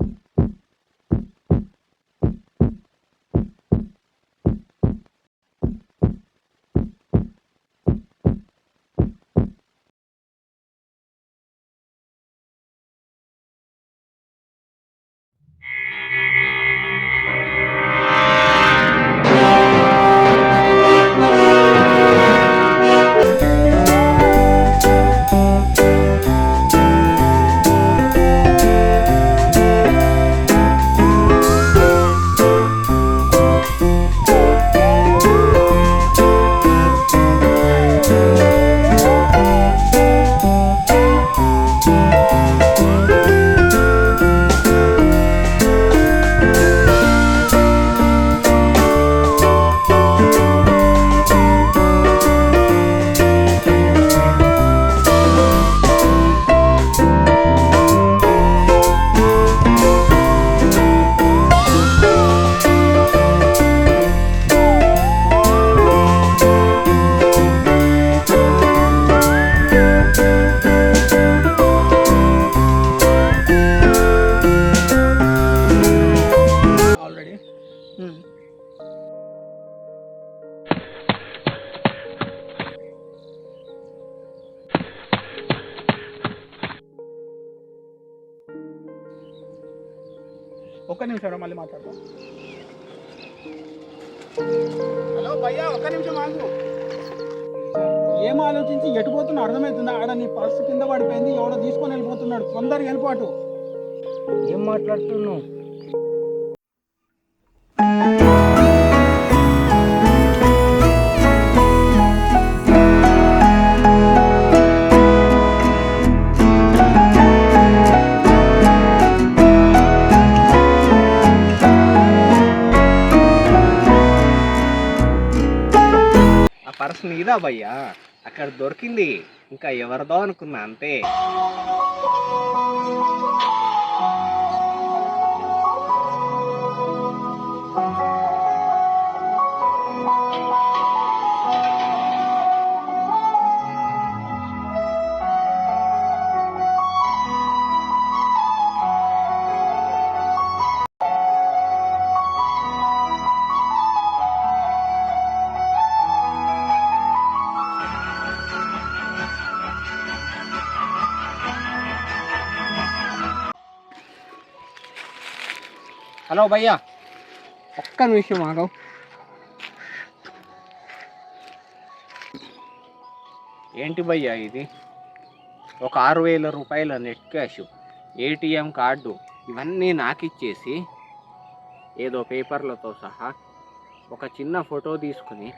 you ఒక్క నిమిషం మళ్ళీ మాట్లాడతాం హలో భయ్యా ఒక్క నిమిషం ఆగు. ఏం ఆలోచించి ఎటు పోతున్నా అర్థమవుతుందా? ఆడ నీ పర్సు కింద పడిపోయింది ఎవడో తీసుకొని వెళ్ళిపోతున్నాడు. తొందరగా వెళ్ళిపోటు. ఏం మాట్లాడుతున్నావు? నీదా భయ్యా అక్కడ దొరికింది. ఇంకా ఎవరిదో అనుకున్నా అంతే. హలో భయ్యా. ఒక్క నిమిషం ఆగవు. ఏంటి భయ్యా ఇది? ఒక ఆరు వేల రూపాయల నెట్ క్యాష్ ఏటీఎం కార్డు ఇవన్నీ నాకు ఇచ్చేసి ఏదో పేపర్లతో సహా ఒక చిన్న ఫోటో తీసుకుని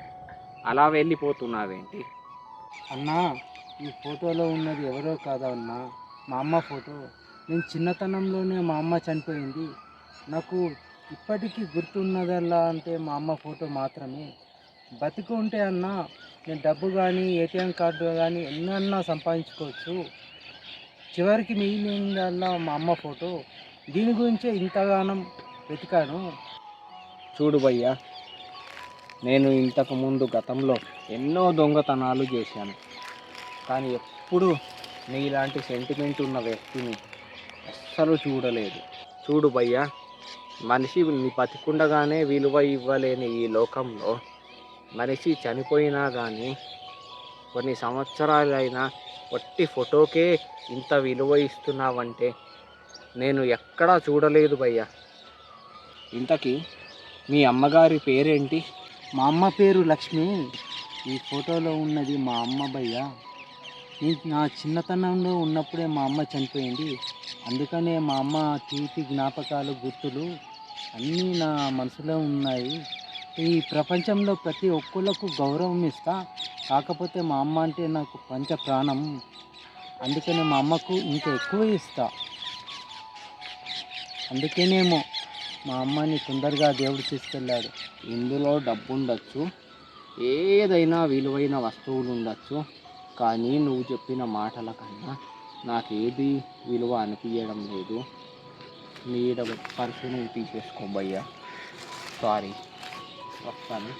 అలా వెళ్ళిపోతున్నావేంటి? అన్నా ఈ ఫోటోలో ఉన్నది ఎవరో కాదా అన్నా? మా అమ్మ ఫోటో. నేను చిన్నతనంలోనే మా అమ్మ చనిపోయింది. నాకు ఇప్పటికీ గుర్తున్నదల్లా అంటే మా అమ్మ ఫోటో మాత్రమే. బతికి ఉంటే అన్నా నేను డబ్బు కానీ ఏటీఎం కార్డు కానీ ఎన్నన్నా సంపాదించుకోవచ్చు. చివరికి మిగిలిందల్లా మా అమ్మ ఫోటో. దీని గురించే ఇంతగానం వెతికాను. చూడు భయ్యా నేను ఇంతకు ముందు గతంలో ఎన్నో దొంగతనాలు చేశాను. కానీ ఎప్పుడు నీలాంటి సెంటిమెంట్ ఉన్న వ్యక్తిని అస్సలు చూడలేదు. చూడు భయ్యా మనిషి బతికుండగానే విలువ ఇవ్వలేని ఈ లోకంలో మనిషి చనిపోయినా కానీ కొన్ని సంవత్సరాలైనా ఒట్టి ఫోటోకే ఇంత విలువ ఇస్తున్నావంటే నేను ఎక్కడా చూడలేదు భయ్యా. ఇంతకీ మీ అమ్మగారి పేరేంటి? మా అమ్మ పేరు లక్ష్మి. ఈ ఫోటోలో ఉన్నది మా అమ్మ భయ్య. నా చిన్నతనంలో ఉన్నప్పుడే మా అమ్మ చనిపోయింది. అందుకనే మా అమ్మ తీపి జ్ఞాపకాలు గుర్తులు అన్నీ నా మనసులో ఉన్నాయి. ఈ ప్రపంచంలో ప్రతి ఒక్కళ్ళకు గౌరవం ఇస్తా. కాకపోతే మా అమ్మ అంటే నాకు పంచ ప్రాణం. అందుకనే మా అమ్మకు ఇంకా ఎక్కువ ఇస్తా. అందుకేనేమో మా అమ్మని తొందరగా దేవుడు తీసుకెళ్ళాడు. ఇందులో డబ్బు ఉండొచ్చు ఏదైనా విలువైన వస్తువులు ఉండొచ్చు కానీ నువ్వు చెప్పిన మాటల కన్నా నాకు విలువ అనిపించడం లేదు. నీడ పర్సు నువ్వు తీసేసుకోబయ్యా సారీ వస్తాను.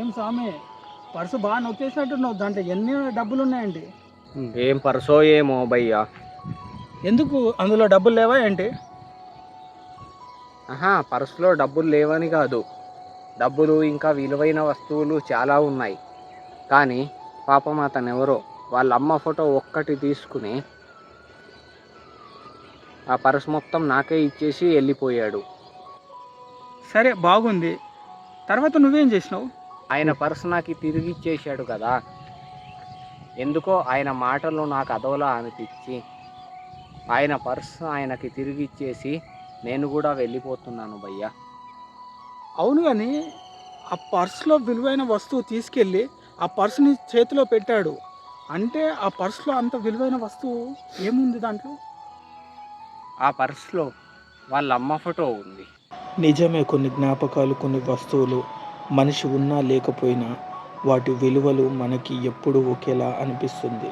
ఏం సామే పర్సు బాగా నొక్కేసినట్టున్నావు. దాంట్లో ఎన్ని డబ్బులు ఉన్నాయండి ఏం పర్సో ఏమో భయ్యా. ఎందుకు? అందులో డబ్బులు లేవా ఏంటి? ఆహా పర్సులో డబ్బులు లేవని కాదు. డబ్బులు ఇంకా విలువైన వస్తువులు చాలా ఉన్నాయి. కానీ పాపం అతను ఎవరో వాళ్ళ అమ్మ ఫోటో ఒక్కటి తీసుకుని ఆ పర్స్ మొత్తం నాకే ఇచ్చేసి వెళ్ళిపోయాడు. సరే బాగుంది. తర్వాత నువ్వేం చేసినావు? ఆయన పర్స్ నాకు తిరిగి ఇచ్చేసాడు కదా. ఎందుకో ఆయన మాటలు నాకు అదోలా అనిపించి ఆయన పర్స్ ఆయనకి తిరిగి ఇచ్చేసి నేను కూడా వెళ్ళిపోతున్నాను భయ్యా. అవును కానీ ఆ పర్సులో విలువైన వస్తువు తీసుకెళ్ళి ఆ పర్సుని చేతిలో పెట్టాడు. అంటే ఆ పర్సులో అంత విలువైన వస్తువు ఏముంది దాంట్లో? ఆ పర్స్లో వాళ్ళ అమ్మ ఫోటో ఉంది. నిజమే కొన్ని జ్ఞాపకాలు కొన్ని వస్తువులు మనిషి ఉన్నా లేకపోయినా వాటి విలువలు మనకి ఎప్పుడూ ఒకేలా అనిపిస్తుంది.